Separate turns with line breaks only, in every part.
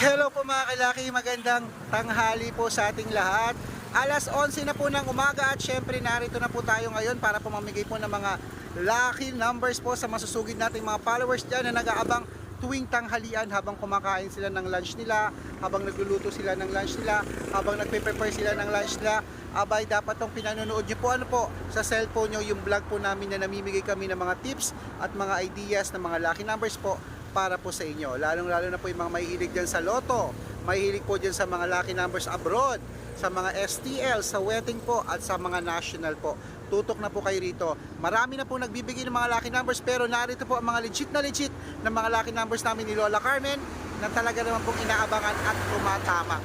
Hello po mga kalaki, magandang tanghali po sa ating lahat. Alas 11 na po ng umaga at syempre narito na po tayo ngayon para po mamigay po ng mga lucky numbers po sa masusugid nating mga followers dyan na nag-aabang tuwing tanghalian habang kumakain sila ng lunch nila, habang nagluluto sila ng lunch nila, habang nagpe-prepare sila ng lunch nila, abay dapat tong pinanonood nyo po ano po sa cellphone nyo yung vlog po namin na namimigay kami ng mga tips at mga ideas ng mga lucky numbers po para po sa inyo. Lalong-lalo na po yung mga mahihilig dyan sa loto, mahihilig po dyan sa mga lucky numbers abroad, sa mga STL, sa wedding po at sa mga national po. Tutok na po kayo rito. Marami na po nagbibigay ng mga lucky numbers pero narito po ang mga legit na legit na mga lucky numbers namin ni Lola Carmen na talaga naman pong inaabangan at tumatama.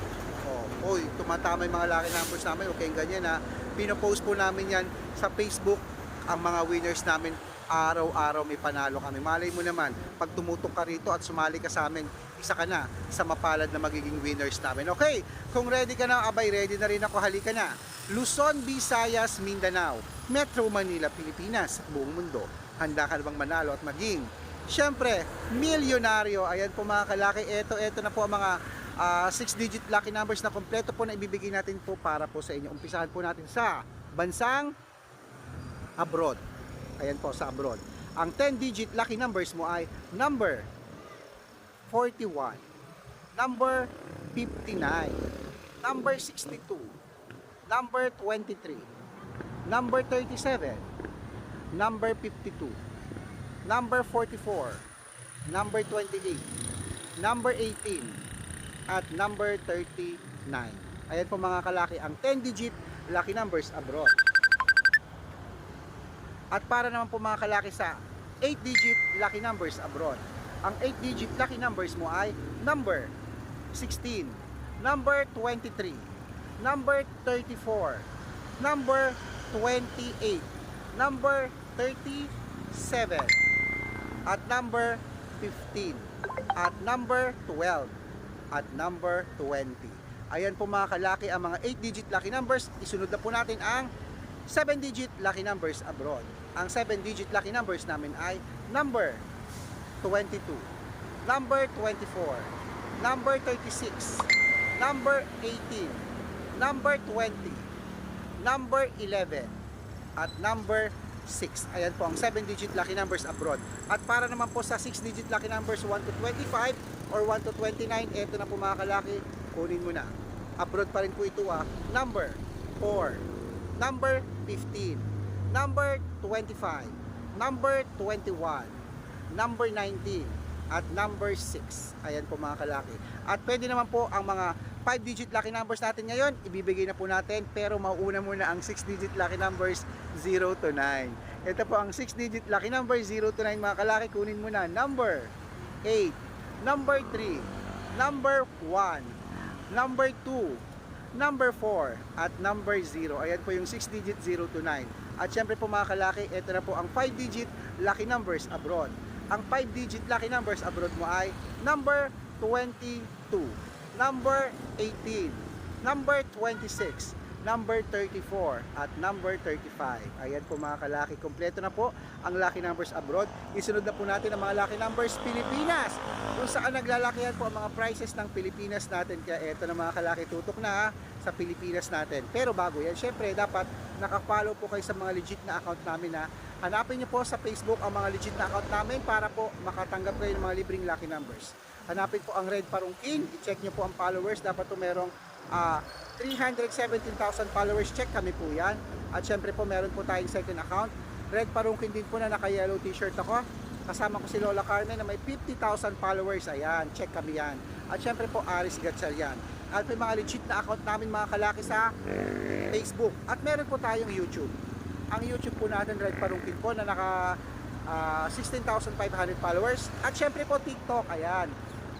Oh, oy, tumatama yung mga lucky numbers namin. Okay, ganyan ha. Pinopost po namin yan sa Facebook ang mga winners namin araw-araw may panalo kami. Malay mo naman, pag tumutok ka rito at sumali ka sa amin, isa ka na sa mapalad na magiging winners namin. Okay, kung ready ka na, abay, ready na rin ako, halika na. Luzon, Visayas, Mindanao, Metro Manila, Pilipinas, at buong mundo. Handa ka bang manalo at maging Siyempre, milyonaryo. Ayan po mga kalaki. Ito, ito na po ang mga 6-digit lucky numbers na kompleto po na ibibigay natin po para po sa inyo. Umpisahan po natin sa bansang abroad. Ayan po sa abroad. Ang 10-digit lucky numbers mo ay number 41, number 59, number 62, number 23, number 37, number 52, number 44, number 28, number 18, at number 39. Ayan po mga kalaki, ang 10-digit lucky numbers abroad. At para naman po mga kalaki sa 8-digit lucky numbers abroad. Ang 8-digit lucky numbers mo ay number 16, number 23, number 34, number 28, number 37, at number 15, at number 12, at number 20. Ayan po mga kalaki ang mga 8-digit lucky numbers. Isunod na po natin ang 7-digit lucky numbers abroad. Ang 7-digit lucky numbers namin ay number 22, number 24, number 36, number 18, number 20, number 11, at number 6. Ayan po ang 7-digit lucky numbers abroad. At para naman po sa 6-digit lucky numbers 1 to 25 or 1 to 29, eto na po mga kalaki, kunin mo na. Abroad pa rin po ito ah. Number 4, number 15, number 25, number 21, number 19, at number 6. Ayan po mga kalaki. At pwede naman po ang mga 5-digit lucky numbers natin ngayon, ibibigay na po natin, pero mauuna muna ang 6-digit lucky numbers 0 to 9. Ito po ang 6-digit lucky number 0 to 9 mga kalaki, kunin mo na. Number 8, number 3, number 1, number 2, number 4, at number 0. Ayan po yung 6-digit 0 to 9. At syempre po mga kalaki, ito na po ang 5-digit lucky numbers abroad. Ang 5-digit lucky numbers abroad mo ay number 22, number 18, number 26, number 34, at number 35. Ayan po mga kalaki, kompleto na po ang lucky numbers abroad. Isunod na po natin ang mga lucky numbers Pilipinas. Kung saan naglalakihan po ang mga prices ng Pilipinas natin. Kaya eto na mga kalaki, tutok na sa Pilipinas natin. Pero bago yan, syempre dapat nakafollow po kayo sa mga legit na account namin ha. Hanapin niyo po sa Facebook ang mga legit na account namin para po makatanggap kayo ng mga libreng lucky numbers. Hanapin po ang Red Parungkin, i-check niyo po ang followers, dapat po merong ah, 317,000 followers, check kami po yan. At syempre po meron po tayong second account, Red Parungkin din po na naka-yellow t-shirt ako. Kasama ko si Lola Carmen na may 50,000 followers, ayan, check kami yan. At syempre po Aris Gatchalian. At may mga legit na account namin mga kalaki sa Facebook. At meron po tayong YouTube. Ang YouTube po natin, Red Parungkin po, na naka ah, 16,500 followers. At syempre po TikTok, ayan.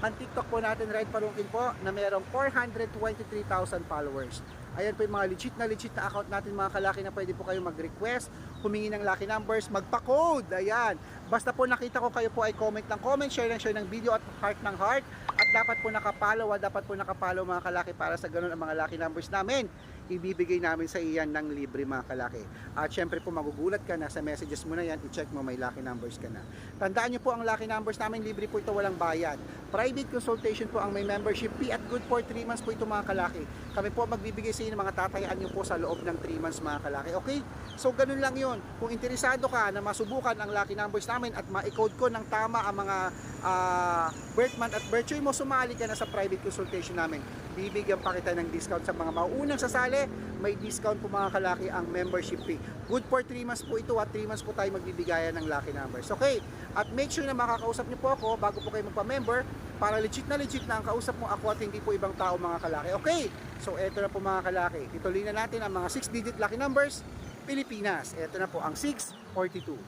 Ang TikTok po natin, Red Parungkin po, na mayroong 423,000 followers. Ayan po yung mga legit na legit na account natin mga kalaki na pwede po kayo mag-request, humingi ng lucky numbers, magpa-code, ayan. Basta po nakita ko kayo po ay comment ng comment, share ng share ng video at heart ng heart. At dapat po nakapalo, ah, dapat po nakapalo mga kalaki para sa ganun ang mga lucky numbers namin. Ibibigay namin sa iyan ng libre mga kalaki. At syempre po magugulat ka na sa messages mo na yan, i-check mo may lucky numbers ka na. Tandaan nyo po ang lucky numbers namin, libre po ito walang bayad. Private consultation po ang may membership fee at good for 3 months po ito mga kalaki. Kami po magbibigay sa inyo ng mga tatayaan nyo po sa loob ng 3 months mga kalaki. Okay? So ganun lang yon. Kung interesado ka na masubukan ang lucky numbers namin at ma-code ko ng tama ang mga ah, birth month at birth mo, sumali ka na sa private consultation namin. Bibigyan pa kita ng discount sa mga mauunang sasali. May discount po mga kalaki ang membership fee. Good for 3 months po ito at 3 months po tayo magbibigayan ng lucky numbers. Okay? At make sure na makakausap niyo po ako bago po kayo magpa-member para legit na legit na ang kausap mo ako at hindi po ibang tao mga kalaki. Okay? So eto na po mga kalaki. Ituloy na natin ang mga 6 digit lucky numbers Pilipinas. Ito na po ang 642.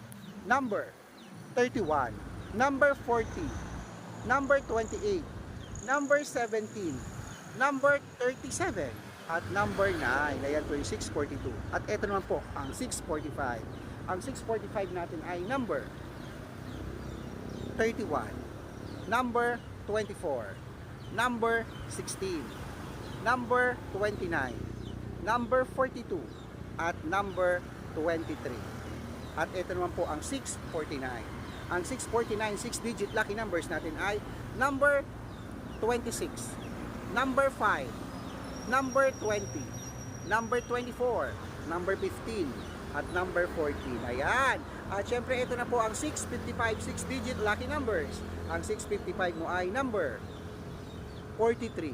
Number 31. Number 40. Number 28. Number 17. Number 37. At number 9. Ayan po yung 642. At ito naman po ang 645. Ang 645 natin ay number 31. Number 24. Number 16. Number 29. Number 42 at number 23. At ito naman po ang 649. Ang 649, 6-digit lucky numbers natin ay number 26, number 5, number 20, number 24, number 15, at number 14. Ayan. At syempre ito na po ang 655, 6-digit lucky numbers. Ang 655 mo ay number 43,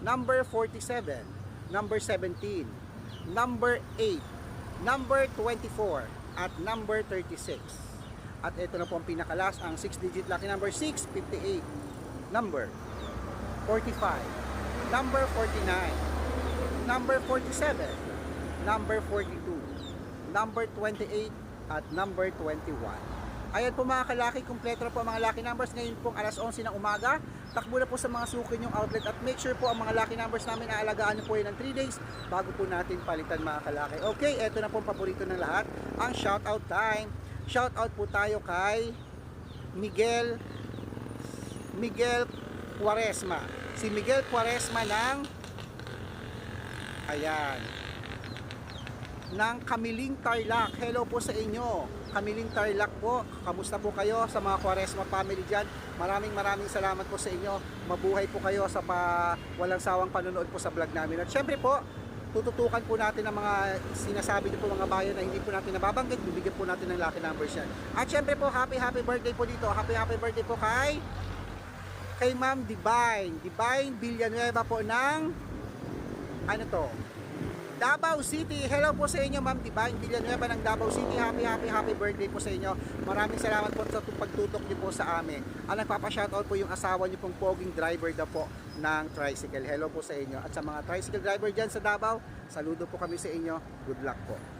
number 47, number 17, number 8, number 24, at number 36. At ito na po ang pinakalas, ang 6-digit lucky number 658, number 45, number 49, number 47, number 42, number 28, at number 21. Ayan po mga kalaki, kumpleto na po ang mga lucky numbers ngayon pong alas 11 ng umaga. Takbo na po sa mga suki yung outlet at make sure po ang mga lucky numbers namin aalagaan po yun ng 3 days bago po natin palitan mga kalaki. Okay, eto na po ang paborito ng lahat, ang shoutout time. Shoutout po tayo kay Miguel Miguel Quaresma. Si Miguel Quaresma ng Ayan. Ng Kamiling Tarlac. Hello po sa inyo. Kamiling Tarlac po. Kamusta po kayo sa mga Quaresma family dyan? Maraming maraming salamat po sa inyo. Mabuhay po kayo sa pa, walang sawang panonood po sa vlog namin. At syempre po, tututukan po natin ang mga sinasabi niyo po mga bayan na hindi po natin nababanggit. Bibigyan po natin ng lucky numbers yan. At syempre po, happy happy birthday po dito. Happy happy birthday po kay kay Ma'am Divine. Divine Villanueva po ng ano to? Davao City. Hello po sa inyo, Ma'am Divine Villanueva ng Davao City. Happy, happy, happy birthday po sa inyo. Maraming salamat po sa pagtutok niyo po sa amin. Ang nagpapa-shoutout po yung asawa niyo pong poging driver na po ng tricycle. Hello po sa inyo. At sa mga tricycle driver dyan sa Davao, saludo po kami sa inyo. Good luck po.